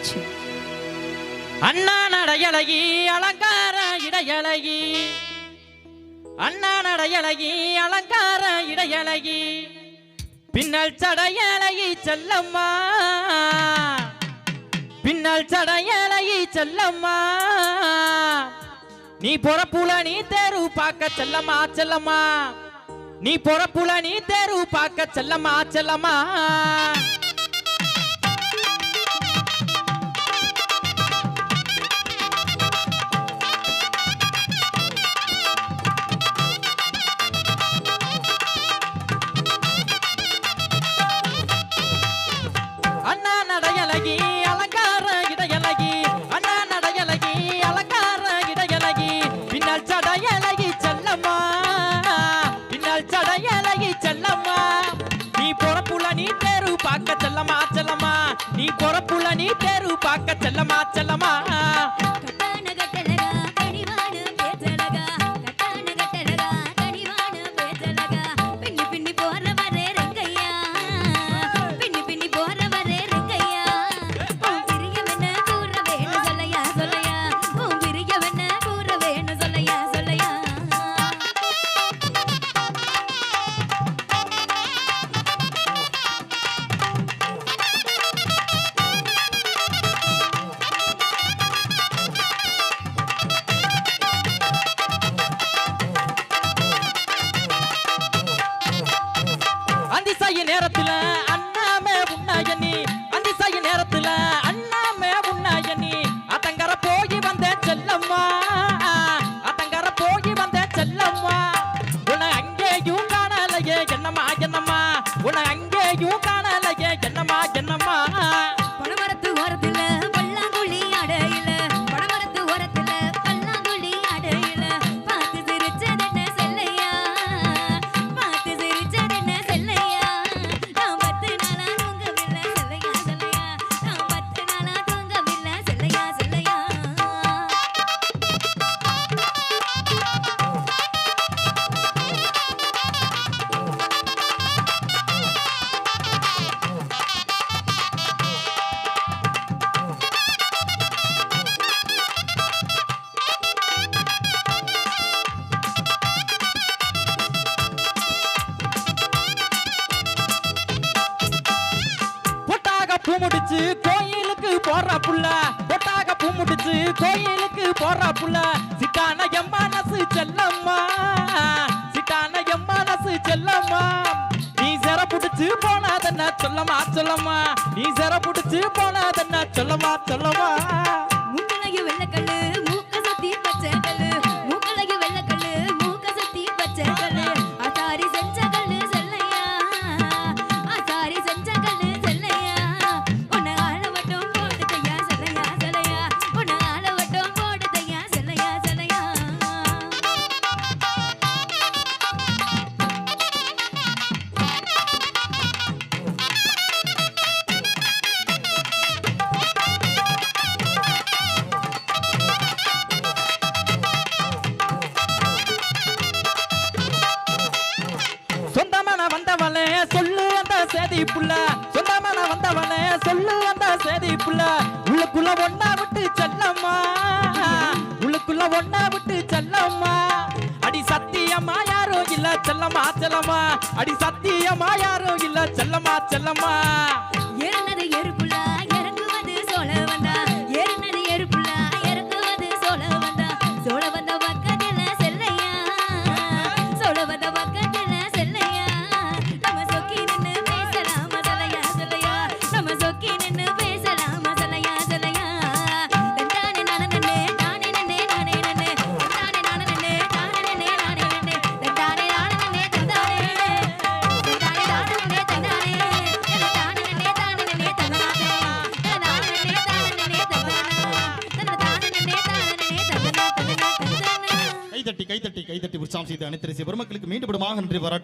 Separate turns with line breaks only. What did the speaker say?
ச்சே.
அண்ணா நடையழகி அலங்கார இடையழகி. அண்ணா நடையழகி அலங்கார இடையழகி. பின்னல் சடையலகி செல்லம்மா. பின்னல் சடையலகி செல்லம்மா. நீ பொறப்புல நீ தேர்வு பார்க்க செல்லம்மா செல்லம்மா. நீ பொறப்புல நீ தேர்வு பார்க்க செல்லம்மா செல்லம்மா. பொறப்புல நீ தேர்வு பார்க்க செல்லம்மா நேரத்துல அண்ணாமே உன்னாயனி. அந்திசாய நேரத்துல அண்ணாமே உன்னாயனி. அத்தங்கர போய் வந்தேன் செல்லம்மா. அத்தங்கர போய் வந்தேன் செல்லம்மா. உன அங்கேயும் காணலையே என்னம்மா என்னம்மா? உன அங்கேயும் காண புள்ள. பொட்டாக பூ முடிச்சு கோயிலுக்கு போற புள்ள. சிட்டான எம் மனசு செல்லம்மா. சிட்டான எம் மனசு செல்லம்மா. நீ சிற புடிச்சு போனாதன்னா சொல்லமா சொல்லம்மா. நீ சிற புடிச்சு போனாதன்னா சொல்லமா சொல்லமா
மூக்கலையும்
வெள்ளக்கண்ணு அந்த சேதி புள்ள. சொந்தமான வந்தவளே சொல்லு அந்த சேதி புள்ள. உள்ளுக்குள்ள ஒன்னா விட்டு செல்லம்மா. உள்ளுக்குள்ள ஒன்னா விட்டு செல்லம்மா. அடி சத்தியமா யாரும் இல்ல செல்லம்மா செல்லம்மா. அடி சத்தியமா யாரும் இல்ல செல்லம்மா செல்லம்மா.
கைத்தட்டி கைத்தட்டி கைத்தட்டி உற்சாகம் செய்து அனைத்து பெருமக்களுக்கு மீண்டும் நன்றி பாராட்டு